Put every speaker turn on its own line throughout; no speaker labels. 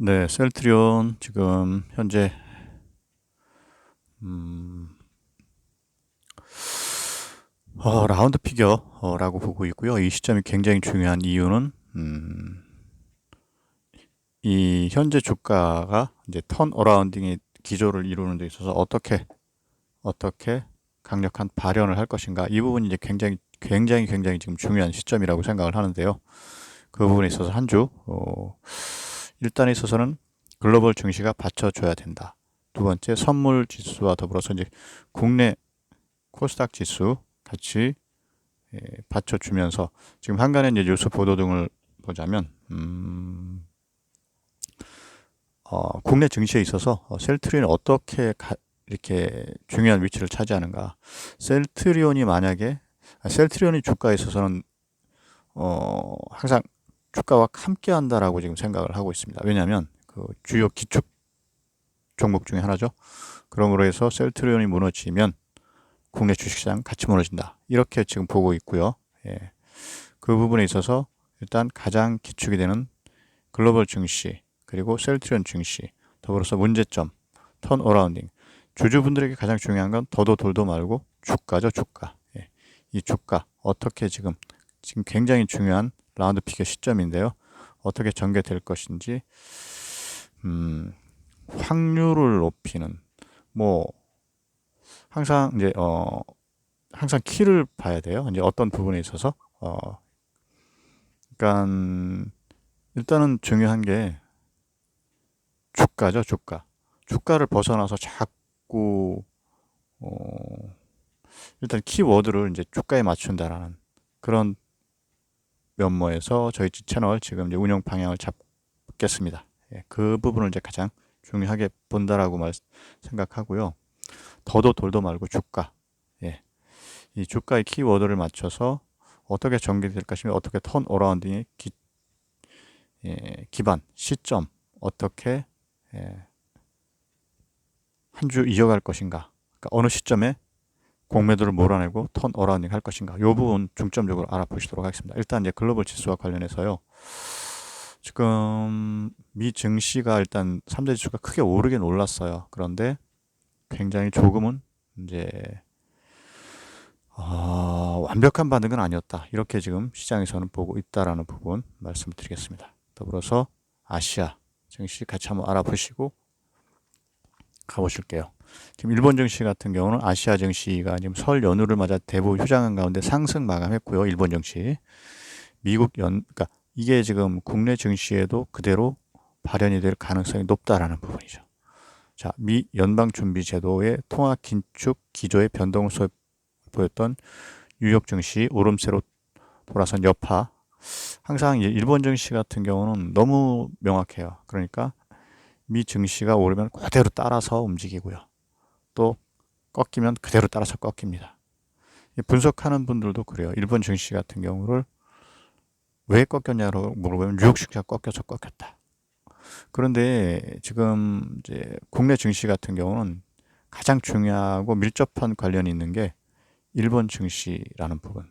네, 셀트리온 지금 현재 음, 어, 라운드 피겨라고 보고 있고요. 이 시점이 굉장히 중요한 이유는 음, 이 현재 주가가 이제 턴 어라운딩의 기조를 이루는 데 있어서 어떻게 어떻게 강력한 발현을 할 것인가 이 부분이 이제 굉장히 굉장히 굉장히 지금 중요한 시점이라고 생각을 하는데요. 그 부분에 있어서 한주 어, 일단에 있어서는 글로벌 증시가 받쳐줘야 된다. 두 번째 선물 지수와 더불어서 이제 국내 코스닥 지수 같이 예, 받쳐주면서 지금 한간의 뉴스 보도 등을 보자면 음, 어, 국내 증시에 있어서 어, 셀트리온이 어떻게 가, 이렇게 중요한 위치를 차지하는가? 셀트리온이 만약에 아, 셀트리온이 주가에 있어서는 어, 항상 주가와 함께 한다라고 지금 생각을 하고 있습니다. 왜냐하면 그 주요 기축 종목 중에 하나죠. 그러므로 해서 셀트리온이 무너지면 국내 주식시장 같이 무너진다. 이렇게 지금 보고 있고요. 예. 그 부분에 있어서 일단 가장 기축이 되는 글로벌 증시 그리고 셀트리온 증시 더불어서 문제점 턴 어라운딩 주주분들에게 가장 중요한 건 더도 돌도 말고 주가죠 주가 예. 이 주가 어떻게 지금 지금 굉장히 중요한 라운드 피겨 시점인데요. 어떻게 전개될 것인지 음, 확률을 높이는 뭐 항상 이제 어 항상 키를 봐야 돼요. 이제 어떤 부분에 있어서 어 그러니까 일단은 중요한 게 주가죠, 주가. 주가를 벗어나서 자꾸 어 일단 키워드를 이제 주가에 맞춘다라는 그런 면모에서 저희 채널 지금 이제 운영 방향을 잡겠습니다. 예, 그 부분을 이제 가장 중요하게 본다라고 말, 생각하고요. 더도 돌도 말고 주가. 예. 이 주가의 키워드를 맞춰서 어떻게 전개될 것이며 어떻게 턴 어라운딩의 기, 예, 기반, 시점, 어떻게 예, 한주 이어갈 것인가. 그러니까 어느 시점에 공매도를 몰아내고 턴 어라운딩 할 것인가. 이 부분 중점적으로 알아보시도록 하겠습니다. 일단 이제 글로벌 지수와 관련해서요. 지금 미 증시가 일단 3대 지수가 크게 오르긴 올랐어요. 그런데 굉장히 조금은 이제 어, 완벽한 반응은 아니었다. 이렇게 지금 시장에서는 보고 있다라는 부분 말씀드리겠습니다. 더불어서 아시아 증시 같이 한번 알아보시고 가보실게요. 지금 일본 증시 같은 경우는 아시아 증시가 지금 설 연휴를 맞아 대부 휴장한 가운데 상승 마감했고요. 일본 증시. 미국 연, 그러니까 이게 지금 국내 증시에도 그대로 발현이 될 가능성이 높다라는 부분이죠. 자, 미 연방준비제도의 통화 긴축 기조의 변동을 보였던 뉴욕 증시 오름세로 돌아선 여파. 항상 일본 증시 같은 경우는 너무 명확해요. 그러니까 미 증시가 오르면 그대로 따라서 움직이고요. 또 꺾이면 그대로 따라서 꺾입니다. 분석하는 분들도 그래요. 일본 증시 같은 경우를 왜 꺾였냐고 물어보면 뉴욕 증시가 꺾여서 꺾였다. 그런데 지금 이제 국내 증시 같은 경우는 가장 중요하고 밀접한 관련이 있는 게 일본 증시라는 부분.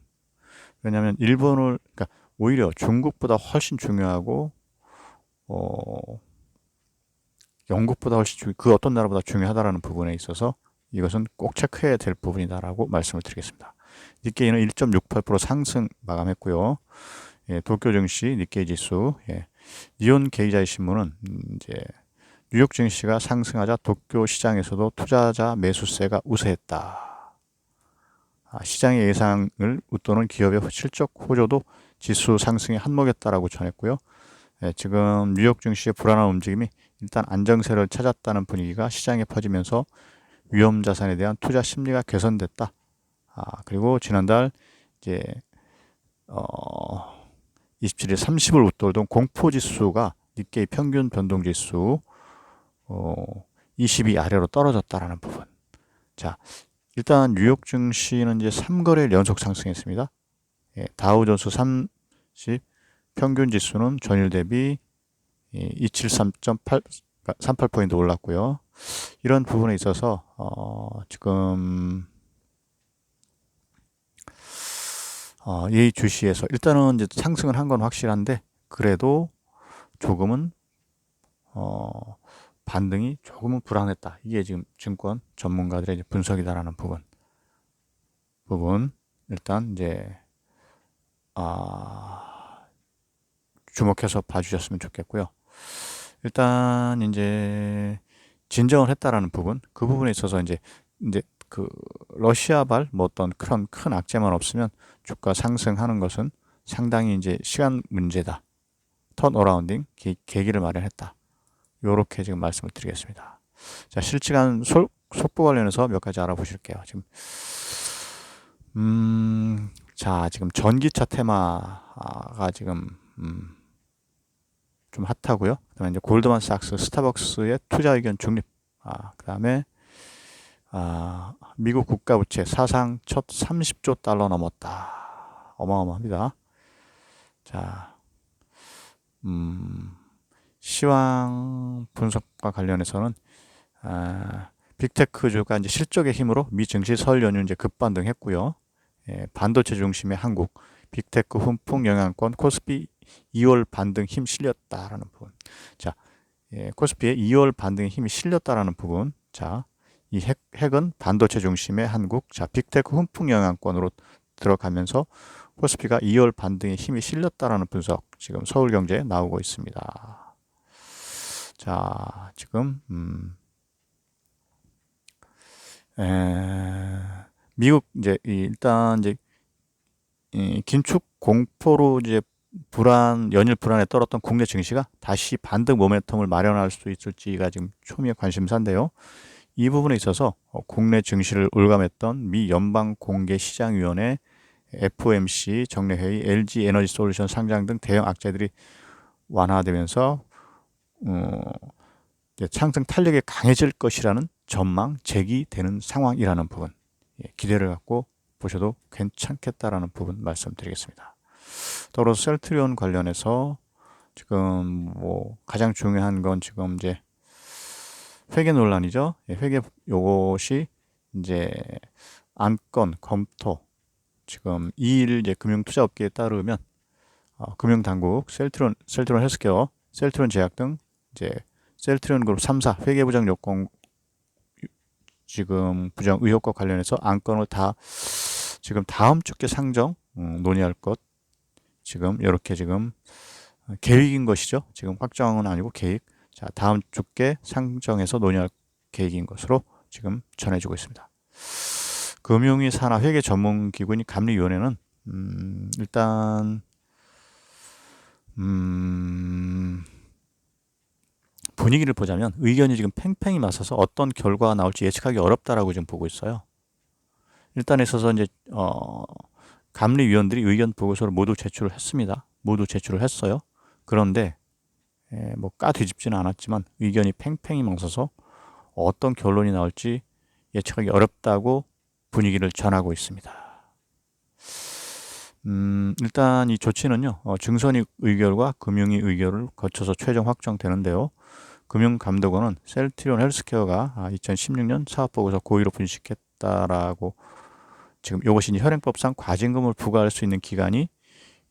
왜냐하면 일본을 그러니까 오히려 중국보다 훨씬 중요하고 어 영국보다 훨씬 중, 그 어떤 나라보다 중요하다라는 부분에 있어서 이것은 꼭 체크해야 될 부분이다라고 말씀을 드리겠습니다. 니케이는 1.68% 상승 마감했고요. 예, 도쿄 증시, 니케이 지수, 예, 니온 게이자의 신문은 음, 이제 뉴욕 증시가 상승하자 도쿄 시장에서도 투자자 매수세가 우세했다. 아, 시장의 예상을 웃도는 기업의 실적 호조도 지수 상승에 한몫했다라고 전했고요. 예, 지금 뉴욕 증시의 불안한 움직임이 일단 안정세를 찾았다는 분위기가 시장에 퍼지면서 위험 자산에 대한 투자 심리가 개선됐다. 아, 그리고 지난달 이제 어 27일 30을 웃돌던 공포 지수가 니케이 평균 변동 지수 어 20이 아래로 떨어졌다라는 부분. 자, 일단 뉴욕 증시는 이제 3거래 연속 상승했습니다. 예, 다우존스 30 평균 지수는 전일 대비 273.8 38포인트 올랐고요. 이런 부분에 있어서 어, 지금 어, 이 주시에서 일단은 이제 상승을 한 건 확실한데 그래도 조금은 어, 반등이 조금은 불안했다. 이게 지금 증권 전문가들의 분석이다라는 부분. 부분 일단 이제 아, 주목해서 봐주셨으면 좋겠고요. 일단 이제 진정을 했다라는 부분, 그 부분에 있어서 이제 이제 그 러시아발 뭐 어떤 그런 큰 악재만 없으면 주가 상승하는 것은 상당히 이제 시간 문제다. 턴 어라운딩 계 기를 마련했다. 요렇게 지금 말씀을 드리겠습니다. 자, 실시간 속, 속보 관련해서 몇 가지 알아보실게요. 지금 음, 자, 지금 전기차 테마가 지금 음, 좀 핫하고요. 그다음에 이제 골드만삭스, 스타벅스의 투자 의견 중립. 아, 그다음에 아, 미국 국가 부채 사상 첫 30조 달러 넘었다. 어마어마합니다. 자, 음, 시황 분석과 관련해서는 아, 빅테크주가 이제 실적의 힘으로 미 증시 설 연휴 이제 급반등했고요. 예, 반도체 중심의 한국 빅테크 훈풍 영향권 코스피 2월 반등 힘 실렸다라는 부분. 자, 예, 코스피의 2월 반등의 힘이 실렸다라는 부분. 자, 이 핵, 핵은 반도체 중심의 한국, 자, 빅테크 훈풍 영향권으로 들어가면서 코스피가 2월 반등의 힘이 실렸다라는 분석 지금 서울경제에 나오고 있습니다. 자, 지금 음, 에, 미국 이제 일단 이제 이 긴축 공포로 이제 불안 연일 불안에 떨었던 국내 증시가 다시 반등 모멘텀을 마련할 수 있을지가 지금 초미의 관심사인데요. 이 부분에 있어서 어, 국내 증시를 올감했던 미 연방 공개 시장 위원회 FOMC 정례회의, LG 에너지 솔루션 상장 등 대형 악재들이 완화되면서 어, 상승 탄력이 강해질 것이라는 전망 제기되는 상황이라는 부분 예, 기대를 갖고 보셔도 괜찮겠다라는 부분 말씀드리겠습니다. 더불어 셀트리온 관련해서 지금 뭐 가장 중요한 건 지금 이제 회계 논란이죠. 예, 회계 요것이 이제 안건 검토 지금 이일 이제 금융투자업계에 따르면 어, 금융당국 셀트론 셀트론 헬스케어 셀트론 제약 등 이제 셀트론 그룹 3사 회계부정 요건 지금 부정 의혹과 관련해서 안건을 다 지금 다음 주께 상정 음, 논의할 것 지금 이렇게 지금 계획인 것이죠. 지금 확정은 아니고 계획. 자, 다음 주께 상정해서 논의할 계획인 것으로 지금 전해지고 있습니다. 금융위 산하 회계 전문 기구인 감리위원회는 음, 일단 음, 분위기를 보자면 의견이 지금 팽팽히 맞서서 어떤 결과가 나올지 예측하기 어렵다라고 지금 보고 있어요. 일단 있어서 이제 어, 감리위원들이 의견 보고서를 모두 제출을 했습니다. 모두 제출을 했어요. 그런데 예, 뭐까 뒤집지는 않았지만 의견이 팽팽히 멍서서 어떤 결론이 나올지 예측하기 어렵다고 분위기를 전하고 있습니다. 음, 일단 이 조치는요, 어, 증선이 의결과 금융위 의결을 거쳐서 최종 확정되는데요. 금융감독원은 셀트리온 헬스케어가 2016년 아, 사업보고서 고의로 분식했다라고 지금 이것이 현행법상 과징금을 부과할 수 있는 기간이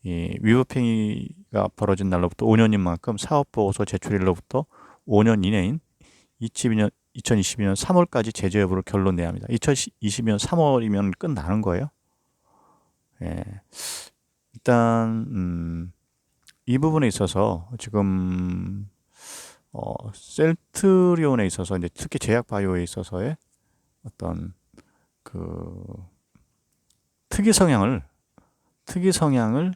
이 위법행위가 벌어진 날로부터 5년인 만큼 사업보고서 제출일로부터 5년 이내인 2022년 2022년 3월까지 제재 여부를 결론 내야 합니다. 2022년 3월이면 끝나는 거예요. 예. 일단 음, 이 부분에 있어서 지금 어, 셀트리온에 있어서 이제 특히 제약 바이오에 있어서의 어떤 그 특이 성향을 특이 성향을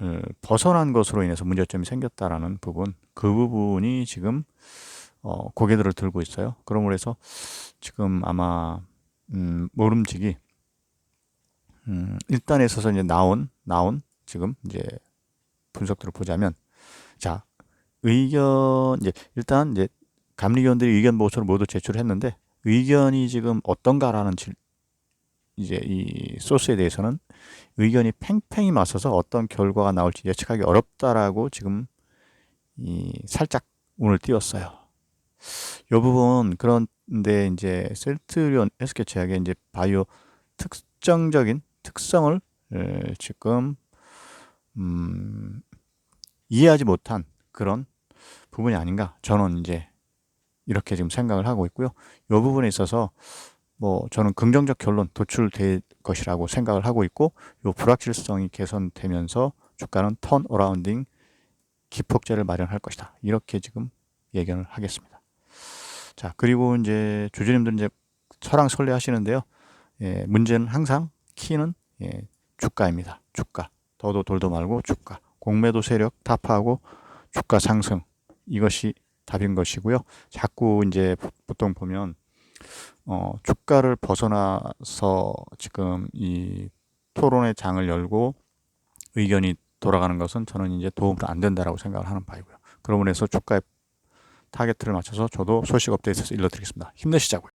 어, 벗어난 것으로 인해서 문제점이 생겼다라는 부분 그 부분이 지금 어, 고개들을 들고 있어요. 그러므로 해서 지금 아마 음, 모름지기 음, 일단에 있어서 이제 나온 나온 지금 이제 분석들을 보자면 자 의견 이제 일단 이제 감리위원들이 의견 보고서를 모두 제출했는데 의견이 지금 어떤가라는 질, 이제 이 소스에 대해서는 의견이 팽팽히 맞서서 어떤 결과가 나올지 예측하기 어렵다라고 지금 이 살짝 운을 띄웠어요. 이 부분 그런데 이제 셀트리온 헬스케어 제약의 이제 바이오 특정적인 특성을 지금 음, 이해하지 못한 그런 부분이 아닌가 저는 이제 이렇게 지금 생각을 하고 있고요. 이 부분에 있어서 뭐 저는 긍정적 결론 도출될 것이라고 생각을 하고 있고 이 불확실성이 개선되면서 주가는 턴 어라운딩 기폭제를 마련할 것이다. 이렇게 지금 예견을 하겠습니다. 자, 그리고 이제 주주님들 이제 설왕설래 하시는데요. 예, 문제는 항상 키는 예, 주가입니다. 주가. 더도 돌도 말고 주가. 공매도 세력 타파하고 주가 상승. 이것이 답인 것이고요. 자꾸 이제 보통 보면 어, 주가를 벗어나서 지금 이 토론의 장을 열고 의견이 돌아가는 것은 저는 이제 도움도 안 된다라고 생각을 하는 바이고요. 그러므로 해서 주가의 타겟을 맞춰서 저도 소식 업데이트해서 일러드리겠습니다. 힘내시자고요.